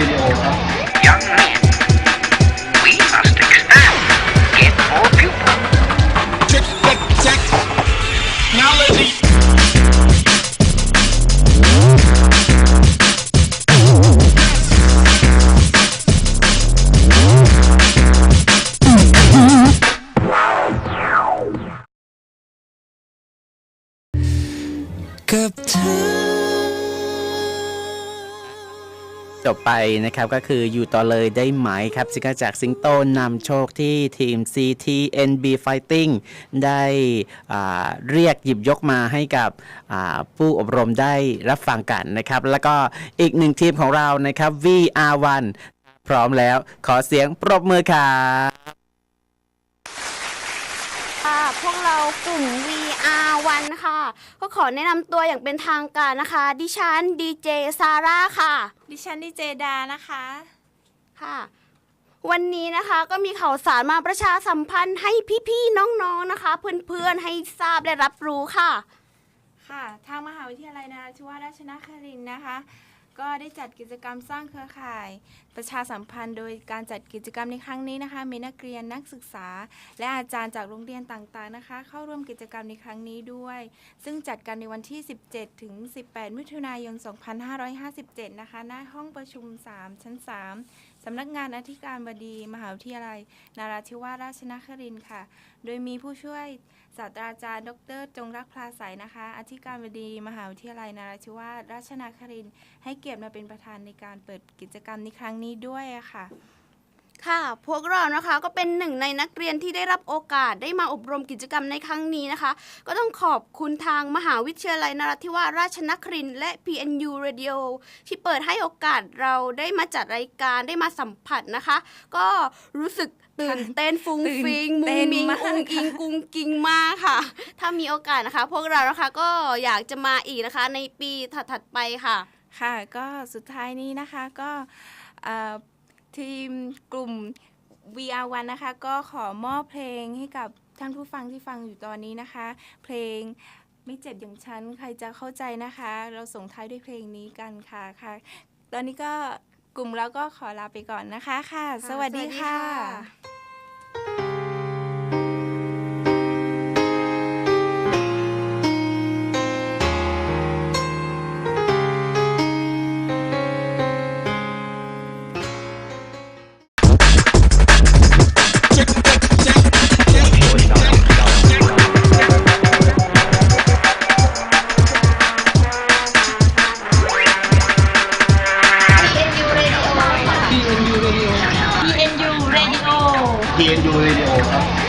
PNU Radio ครับ Young men, we must expand, get more pupils. Technology. กับเธ จบไปนะครับก็คืออยู่ต่อเลยได้ไหมครับซิงเกิลจากสิงโตนำโชคที่ทีม CTNB Fighting ได้เรียกหยิบยกมาให้กับผู้อบรมได้รับฟังกันนะครับ แล้วก็อีกหนึ่งทีมของเรานะครับ VR1 พร้อมแล้วขอเสียงปรบมือครับ ค่ะ พวกเรากลุ่ม VR1 ค่ะ ก็ขอแนะนำตัวอย่างเป็นทางการนะคะ ดิฉันดีเจซาร่าค่ะ ดิฉันดีเจดานะคะค่ะ วันนี้นะคะก็มีข่าวสารมาประชาสัมพันธ์ให้พี่ๆน้องๆนะคะ เพื่อนๆให้ทราบและรับรู้ค่ะ ค่ะ ทางมหาวิทยาลัยนราธิวาสราชนครินทร์นะคะ ก็ได้จัดกิจกรรมสร้างเครือข่าย ประชาสัมพันธ์ โดยการจัดกิจกรรมในครั้งนี้นะคะ มีนักเรียนนักศึกษา และอาจารย์จากโรงเรียนต่างๆนะคะ เข้าร่วมกิจกรรมในครั้งนี้ด้วย ซึ่งจัดกันในวันที่ 17 ถึง 18 มิถุนายน 2557 นะคะ หน้าห้องประชุม 3 ชั้น 3 สำนักงานอธิการบดี มหาวิทยาลัย นาราธิวาสราชนครินทร์ค่ะ โดยมีผู้ช่วยศาสตราจารย์ ดร จงรักพลาใสนะคะ อธิการบดี มหาวิทยาลัย นาราธิวาสราชนครินทร์ให้เกียรติมาเป็นประธานในการเปิดกิจกรรมในครั้งนี้ด้วยค่ะ ค่ะ พวกเรานะคะก็เป็นหนึ่งในนักเรียนที่ได้รับโอกาสได้มาอบรมกิจกรรมในครั้งนี้นะคะ ก็ต้องขอบคุณทางมหาวิทยาลัยนราธิวาสราชนครินทร์และ PNU Radio ที่เปิดให้โอกาสเราได้มาจัดรายการได้มาสัมผัสนะคะ ก็รู้สึกตื่นเต้นฟุ้งฟิงตื่นมุเต้งนมิงมากอุ้งอิงกุ้งกิงมากค่ะ ถ้ามีโอกาสนะคะ พวกเรานะคะก็อยากจะมาอีกนะคะ ในปีถัดๆไปค่ะ ค่ะ ก็สุดท้ายนี้นะคะก็เอ่อ ทีมกลุ่ม VR1 นะคะ ก็ขอมอบเพลงให้กับท่านผู้ฟังที่ฟังอยู่ตอนนี้นะคะ เพลงไม่เจ็บอย่างฉันใครจะเข้าใจนะคะ เราส่งท้ายด้วยเพลงนี้กันค่ะค่ะ ตอนนี้ก็กลุ่มเราก็ขอลาไปก่อนนะคะค่ะ สวัสดีค่ะ PNU Radio ครับ